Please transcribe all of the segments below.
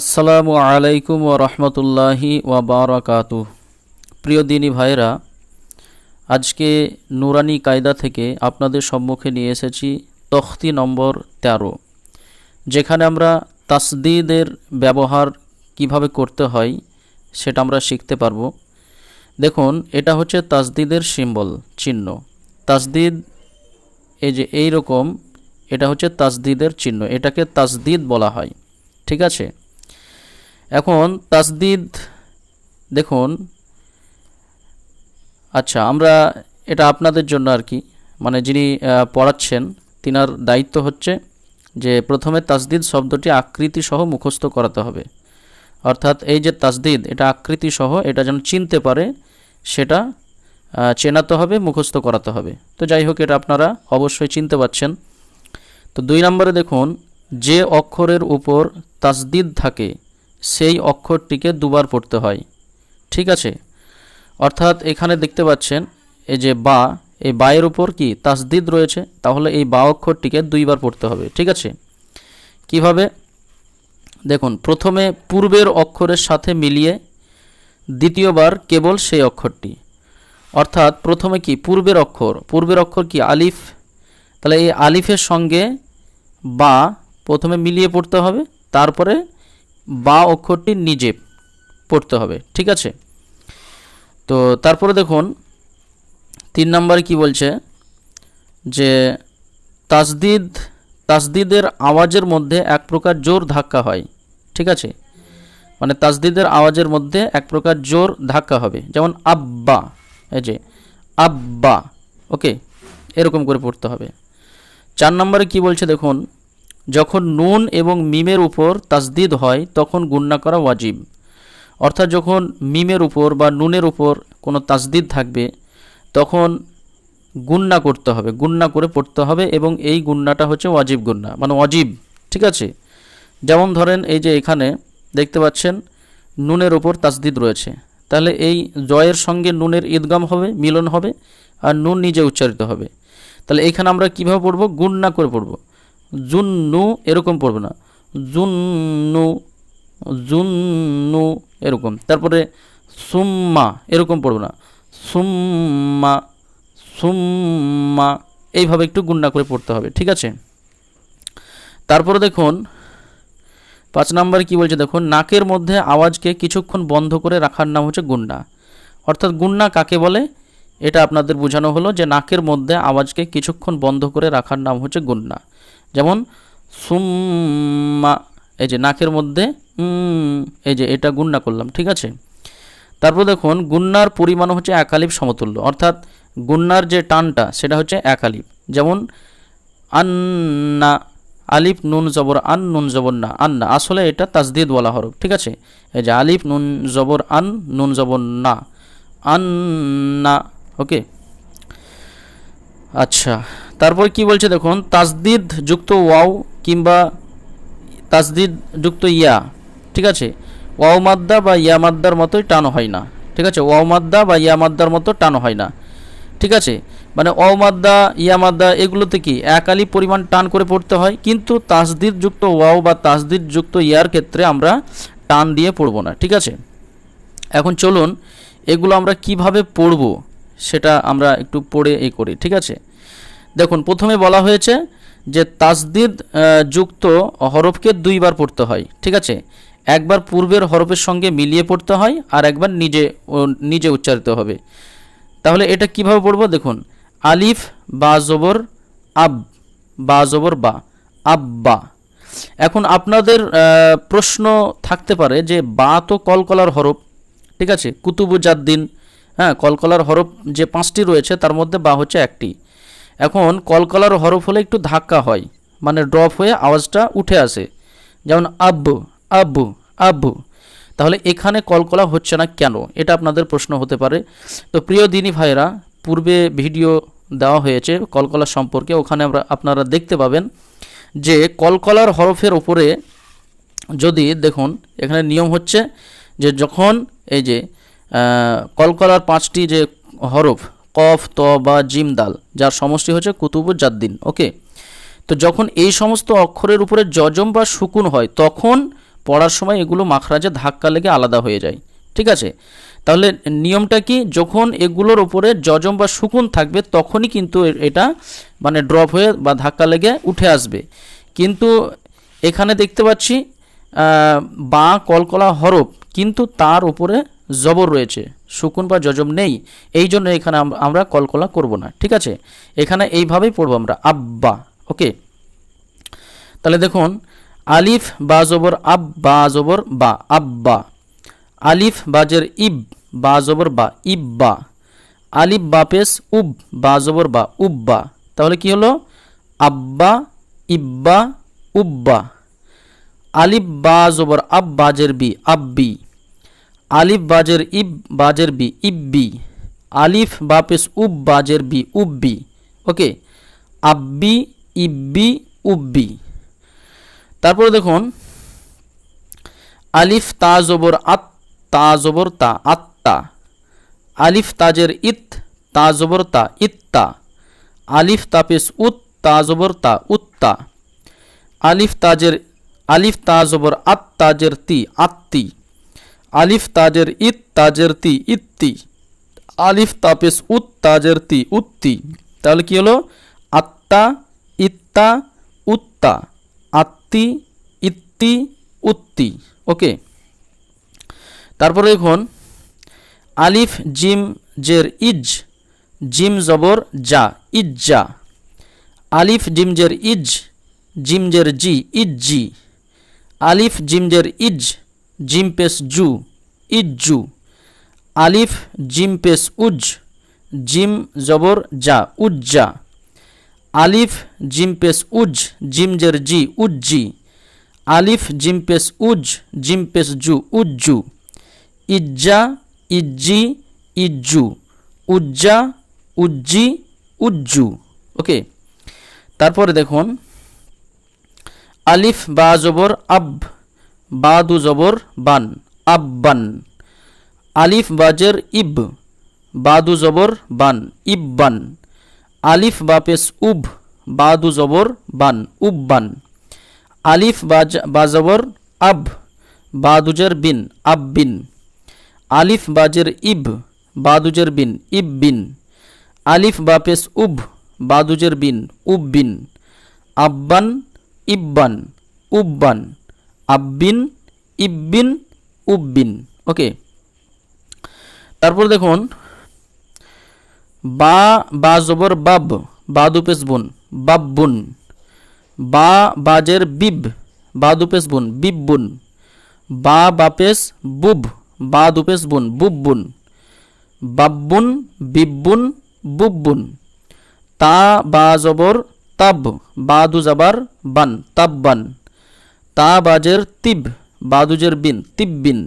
আসসালামু আলাইকুম ও রহমতুল্লাহি ওয়া বারাকাতু। প্রিয় দিনী ভাইরা আজকে নুরানি কায়দা থেকে আপনাদের সম্মুখে নিয়ে এসেছি তখতি নম্বর ১৩ যেখানে আমরা তাসদিদের ব্যবহার কীভাবে করতে হয় সেটা আমরা শিখতে পারব। দেখুন, এটা হচ্ছে তাসদিদের সিম্বল, চিহ্ন। তাসদিদ, এই যে এই রকম এটা হচ্ছে তাসদিদের চিহ্ন, এটাকে তাসদিদ বলা হয়। ঠিক আছে? এখন তাসদিদ, দেখুন আচ্ছা আমরা এটা আপনাদের জন্য আর কি মানে যিনি পড়াচ্ছেন, তিনার দায়িত্ব হচ্ছে যে প্রথমে তাসদিদ শব্দটি আকৃতি সহ মুখস্থ করাতে হবে। অর্থাৎ এই যে তাসদিদ, এটা আকৃতি সহ এটা যেন চিনতে পারে, সেটা চেনাতে হবে, মুখস্থ করাতে হবে। তো যাই হোক, এটা আপনারা অবশ্যই চিনতে পাচ্ছেন। তো দুই নম্বরে দেখুন, যে অক্ষরের উপর তাসদিদ থাকে সেই অক্ষরটিকে দুবার পড়তে হয়। ঠিক আছে? অর্থাৎ এখানে দেখতে পাচ্ছেন, এই যে বা, এই বায়ের উপর কি তাসদিদ রয়েছে? তাহলে এই বা অক্ষরটিকে দুইবার পড়তে হবে। ঠিক আছে? কীভাবে? দেখুন, প্রথমে পূর্বের অক্ষরের সাথে মিলিয়ে দ্বিতীয়বার কেবল সেই অক্ষরটি। অর্থাৎ প্রথমে কি? পূর্বের অক্ষর। পূর্বের অক্ষর কি? আলিফ। তাহলে এই আলিফের সঙ্গে বা প্রথমে মিলিয়ে পড়তে হবে, তারপরে বা অক্ষরটি নিজে পড়তে হবে, ঠিক আছে? তো তারপরে দেখুন, তিন নম্বরে কি বলছে? যে তাসদিদ তাসদিদের আওয়াজের মধ্যে এক প্রকার জোর ধাক্কা হয়, ঠিক আছে? মানে তাসদিদের আওয়াজের মধ্যে এক প্রকার জোর ধাক্কা হবে, যেমন আব্বা, এই যে আব্বা, ওকে? এরকম করে পড়তে হবে। চার নম্বরে কি বলছে দেখুন যখন নুন এবং মিমের উপর তাসদিদ হয়, তখন গুণনা করা ওয়াজিব। অর্থাৎ যখন মিমের উপর বা নুনের উপর কোনো তাসদিদ থাকবে, তখন গুণনা করতে হবে, গুণনা করে পড়তে হবে এবং এই গুণনাটা হচ্ছে ওয়াজিব গুণনা মানে ওয়াজিব, ঠিক আছে? যেমন ধরেন এই যে এখানে দেখতে পাচ্ছেন, নুনের ওপর তাসদিদ রয়েছে। তাহলে এই জয়ের সঙ্গে নুনের ঈদগাম হবে, মিলন হবে, আর নুন নিজে উচ্চারিত হবে। তাহলে এখানে আমরা কীভাবে পড়ব? গুণনা করে পড়ব। জুন্নু এরকম পড়বে না। জুন্নু জুন্নু এরকম। তারপরে সুম্মা এরকম পড়বে না। সুম্মা সুম্মা এইভাবে একটু গুন্ডা করে পড়তে হবে, ঠিক আছে? তারপরে দেখুন, পাঁচ নম্বরে কি বলছে? দেখুন, নাকের মধ্যে আওয়াজকে কিছুক্ষণ বন্ধ করে রাখার নাম হচ্ছে গুন্ডা অর্থাৎ গুন্ডা কাকে বলে? এটা আপনাদের বোঝানো হলো যে নাকের মধ্যে আওয়াজকে কিছুক্ষণ বন্ধ করে রাখার নাম হচ্ছে গুন্না। যেমন, সুম্মা এই যে নাকের মধ্যে এই যে এটা গুন্না করলাম, ঠিক আছে? তারপর দেখুন, গুন্নার পরিমাণ হচ্ছে একালিপ সমতুল্য। অর্থাৎ গুন্নার যে টানটা, সেটা হচ্ছে একালিপ যেমন, আন্না আলিফ, নুন, জবর, আন, নুন, জবর, না, আন্না। আসলে এটা তাজদিদ বলা হরফ, ঠিক আছে? এই যে আলিফ, নুন, জবর, আন, নুন, জবর, না। আন্না ওকে আচ্ছা তারপর কি বলছে দেখুন তাসদিদ যুক্ত ওয়াও কিংবা তাসদিদ যুক্ত ইয়া, ঠিক আছে? ওয়াও মাদ্দা বা ইয়া মাদ্দার মতোই টানো হয় না, ঠিক আছে? ওয়াও মাদ্দা বা ইয়া মাদ্দার মতো টানো হয় না, ঠিক আছে? মানে অ মাদ্দা, ইয়া মাদ্দা এগুলোতে কি একালি পরিমাণ টান করে পড়তে হয়? কিন্তু তাসদিদ যুক্ত ওয়াও বা তাসদিদ যুক্ত ইয়ার ক্ষেত্রে আমরা টান দিয়ে পড়ব না, ঠিক আছে? এখন চলুন, এগুলো আমরা কীভাবে পড়ব? সেটা আমরা একটু পড়ে এ করি, ঠিক আছে? দেখুন, প্রথমে বলা হয়েছে যে তাসদিদ যুক্ত হরফকে দুইবার পড়তে হয়, ঠিক আছে? একবার পূর্বের হরফের সঙ্গে মিলিয়ে পড়তে হয় আর একবার নিজে নিজে উচ্চারিত হবে। তাহলে এটা কীভাবে পড়ব? দেখুন, আলিফ, বা জবর, আব, বা জবর, বা, আব্বা। এখন আপনাদের প্রশ্ন থাকতে পারে যে বা তো কলকলার হরফ, ঠিক আছে? কুতুবুজাদ্দিন হ্যাঁ কলকলার হরফ যে পাঁচটি রয়েছে তার মধ্যে বা হচ্ছে একটি। এখন কলকলার হরফ হলে একটু ধাক্কা হয় মানে ড্রপ হয়ে আওয়াজটা উঠে আসে। যেমন আব্বু আব্বু আব্বু তাহলে এখানে কলকলা হচ্ছে না কেন? এটা আপনাদের প্রশ্ন হতে পারে। তো প্রিয় দিনী ভাইরা পূর্বে ভিডিও দেওয়া হয়েছে কলকলা সম্পর্কে, ওখানে আমরা আপনারা দেখতে পাবেন যে কলকলার হরফের ওপরে যদি দেখুন, এখানে নিয়ম হচ্ছে যে যখন এই যে কলকলার পাঁচটি যে হরফ, কফ, ত, বা জিম, দাল, যার সমষ্টি হচ্ছে কুতুবুজ্জাদ্দিন ওকে? তো যখন এই সমস্ত অক্ষরের উপরে যজম বা সুকুন হয়, তখন পড়ার সময় এগুলো মাখরাজে ধাক্কা লেগে আলাদা হয়ে যায়, ঠিক আছে? তাহলে নিয়মটা কি? যখন এগুলোর উপরে জজম বা সুকুন থাকবে, তখনই কিন্তু এটা মানে ড্রপ হয়ে বা ধাক্কা লেগে উঠে আসবে। কিন্তু এখানে দেখতে পাচ্ছি বা কলকলা হরফ কিন্তু তার উপরে জবর রয়েছে। সুকুন বা জজম নেই। এই জন্য এখানে আম- আমরা কলকলা করব না। ঠিক আছে? এখানে এইভাবেই পড়ব আমরা। আব্বা। ওকে? তাহলে দেখুন, আলিফ, বা জবর আব বা জবর, বা, আব্বা। আলিফ, বাজের ইব, বা, জবর, বা, ইব্বা। আলিফ, বা পেশ উব, বা, জবর, বা, উব্বা। তাহলে কি হলো? আব্বা, ইব্বা, উব্বা। আলিফ, বা, জবর আব বাজের বি, আব্বি। আলিফ বাজের ইব বাজের বি, ইব্বি। আলিফ বাপেস উব বাজের বি, উব্বি। ওকে আব্বি, ইব্বি, উব্বি। তারপরে দেখুন, আলিফ তা জবর আত, তা জবর তা, আত্তা। আলিফ তাজের ইত, তা জবর তা, ইত্তা। আলিফ তাপেস উত, তা জবর তা, উত্তা। আলিফ তাজের, আলিফ তা জবর আত, তাজের তি, আত্তি। আলিফ তাজের ইত তাজের তি, ইত্তি। আলিফ তাপেস উত তাজের তি, উত্তি। তাহলে কী হলো? আত্তা, ইত্তা, উত্তা। আত্তি, ইত্তি, উত্তি। ওকে? তারপরে দেখুন, আলিফ জিম জের ইজ, জিম জবর যা ইজ্জা। আলিফ জিম জের ইজ, জিম জের জি, ইজ্জি। আলিফ জিম জের ইজ জিম পেস জু। ইজ্জু আলিফ জিম পেস উজ। জিম, জবর যা উজ্জা আলিফ জিম পেস উজ জিম জের জি। উজ্জি আলিফ জিম পেস উজ জিম পেস জু উজ্জু ইজ্জা ইজ্জি ইজ্জু উজ্জা উজ্জি উজ্জু ওকে? তারপরে দেখুন। আলিফ, বা, জবর, আব। বা দু জবর বান আব্বান আলিফ বাজের ইব, বাদু জবর বান ইব্বান আলিফ বা পেশ উব, বাদু জবর বান উব্বান আলিফ বাজ, বাজবর আব, বাদুজের বিন আব্বিন আলিফ বাজের ইব, বাদুজের বিন ইব্বিন আলিফ বা পেশ উব, বাদুজের বিন উব্বিন আব্বান ইব্বান উব্বান আব্বিন, ইব্বিন, উব্বিন। ওকে তারপর দেখুন, বা বা জবর বাব বাদুপেস বুন, বাব্বুন। বা, বাজের বিব বাদুপেস বুন, বিব্বুন। বা বাপেস বুব বাদুপেস বুন, বুব্বুন। বাব্বুন, বিব্বুন, বুব্বুন। তা, বা জবর, তাব বাদু জাবার বান তাব্বান তা বাজের তিব, বাদুজের বিন তিব্বিন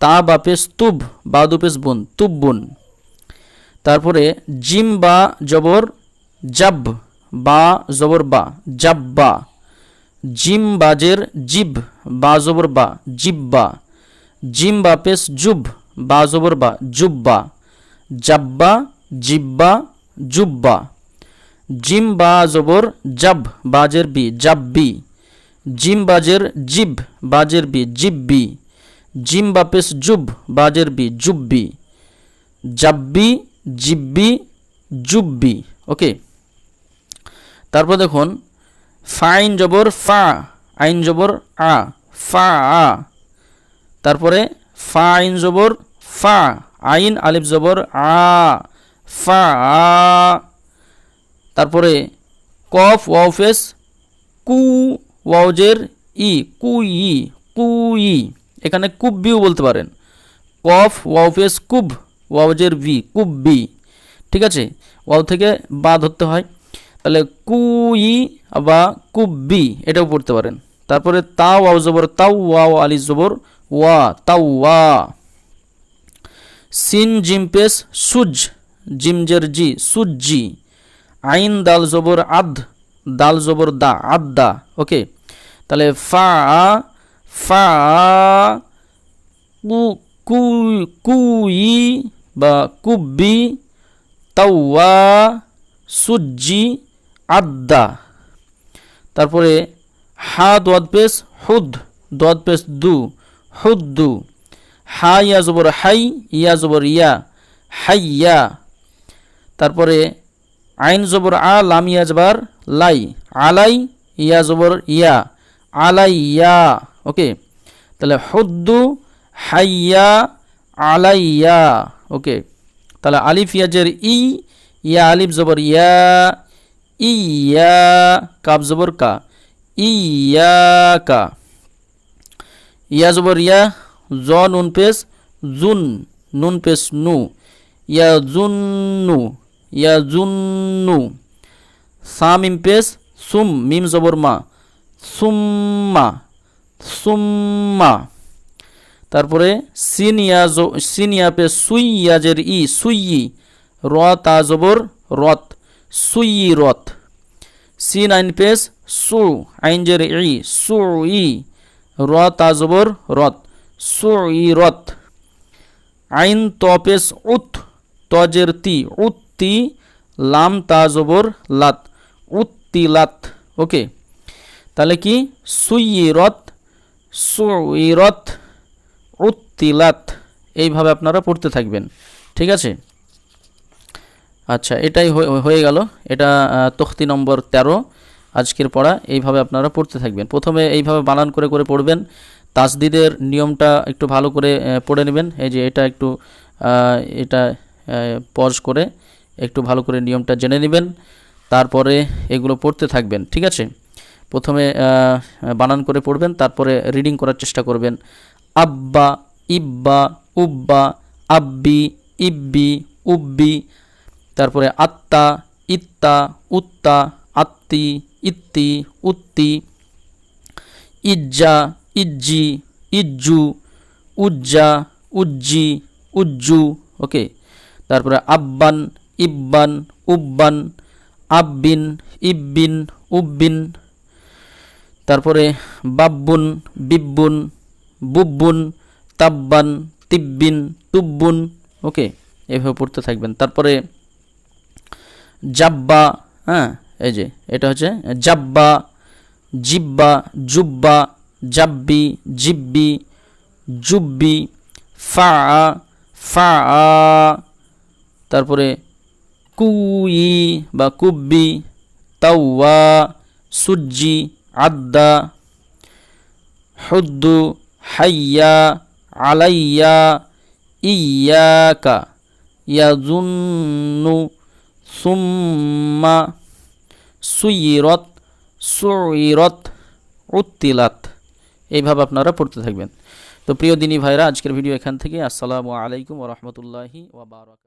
তা বাপেস তুব বাদুপেস বুন তুব্বুন তারপরে জিম বা জবর জাব, বা জবর বা জাব্বা জিম বাজের জিব, বা জবর বা জিব্বা জিম বাপেস জুব, বা জবর বা জুব্বা জাব্বা জিব্বা জুব্বা জিম বা জবর জাব, বাজের বি জাব্বি জিম বাজের জিব, বাজের বি জিব্বি। জিম বাপেস জুব, বাজের বি জুব্বি। জাব্বি, জিব্বি, জুব্বি। ওকে। তারপর দেখুন, ফাইন জবর ফা, আইন জবর আ, ফা, আ। তারপরে ফা আইন জবর ফা, আইন আলিফ জবর আ, ফা, আ। তারপরে কফ ওয়াফেস কু ওয়াউজের ই, কু ই কু ই, এখানে কুব্বিও বলতে পারেন। কফ ওয়াউফেস কুব, ওয়াউজের ভি কুব্বি ঠিক আছে? ওয়াও থেকে বা ধরতে হয়। তাহলে কুই বা কুব্বি এটাও পড়তে পারেন। তারপরে তা ওয়াও জবর, তাও ওয়াও আলি জবর, ওয়া, তাও ওয়া। সিন জিমপেস সুজ, জিমজের জি সুজ্জি আইন, দাল জবর আদ দাল জবর দা আদা ওকে? তাহলে ফা ফা, কু কুই বা কুব্বি, তাওয়া, সুজ্জি, আদ্দা। তারপরে হা ওয়াদ পেস হুদ দদ পেশ, দু, হুদ্দু। হা, ইয়া, জবর, হাই, ইয়া, জবর, ইয়া, হাইয়া। তারপরে আইন, জবর, আ, লাম, ইয়া, জবর, লাই, আলাই, ইয়া, জবর, ইয়া। আলাইয়া। ওকে? তাহলে হুদ্দু হাইয়া আলাইয়া। ওকে? তাহলে আলিফ ইয়াজের ই, ইয়া আলিফ জবর ইয়া ইয়া কাব জবর কা, ইয়া কা। ইয়া জবর ইয়া, জ নুন পেশ, জুন নুন পেশ নু। ইয়া জুন্নু ইয়া জুন্নু মিম পেশ, সুম, মিম জবর মা। সুম্মা সুম্মা। তারপরে সিনিয়া সিনিয়া পে সুই ইয়াজের ই সুই র তা জবর, রত সুই রত। সিন আইন পেস সু আইন জের ই সু ই র তা জবর, রত সু ই রত। আইন ত পেস উত, তজের তি, উত্তি, লাম তা জবর, লাত, উত্তি লাত। ওকে। তাহলে কি? সুইরত সুইরত উত্তিলাত। এইভাবে আপনারা পড়তে থাকবেন। ঠিক আছে? আচ্ছা এটাই হয়ে- গেল। এটা তখতি নম্বর ১৩ আজকের পড়া, এইভাবে আপনারা পড়তে থাকবেন। প্রথমে এইভাবে বানান করে করে পড়বেন। তাসদিদের নিয়মটা একটু ভালো করে পড়ে নেবেন। এই যে এটা একটু এটা পজ করে একটু ভালো করে নিয়মটা জেনে নেবেন। তারপরে এগুলো পড়তে থাকবেন। ঠিক আছে? প্রথমে বানান করে পড়বেন, তারপরে রিডিং করার চেষ্টা করবেন। আব্বা, ইব্বা, উব্বা, আব্বি, ইব্বি, উব্বি, তারপরে আত্মা ইত্তা, উত্তা, আত্তি, ইত্তি, উত্তি, ইজ্জা, ইজ্জি, ইজ্জু, উজ্জা, উজ্জি, উজ্জু ওকে তারপরে আব্বান, ইব্বান, উব্বান, আব্বিন, ইব্বিন, উব্বিন তারপরে বাব্বুন, বিব্বুন, বুব্বুন, তাব্বান, তিব্বিন, তুব্বুন, ওকে, এভাবে পড়তে থাকবেন। তারপরে জাব্বা হ্যাঁ এই যে, এটা হচ্ছে জাব্বা, জিব্বা, জুব্বা, জাব্বি, জিব্বি, জুব্বি ফা ফা তারপরে কুই বা কুব্বি, তাওয়া, সুজ্জি আদ্দা হুদ্দু হাইয়া, আলাইয়া, ইয়াকা, ইয়াজুন্নু, সুম্মা, সুইরত সুইরত, উত্তিলাত। এইভাবে আপনারা পড়তে থাকবেন। তো প্রিয় দিনী ভাইরা, আজকের ভিডিও এখান থেকে। আসসালামু আলাইকুম ওরহমতুল্লাহি ওয়া বারাকাতুহু।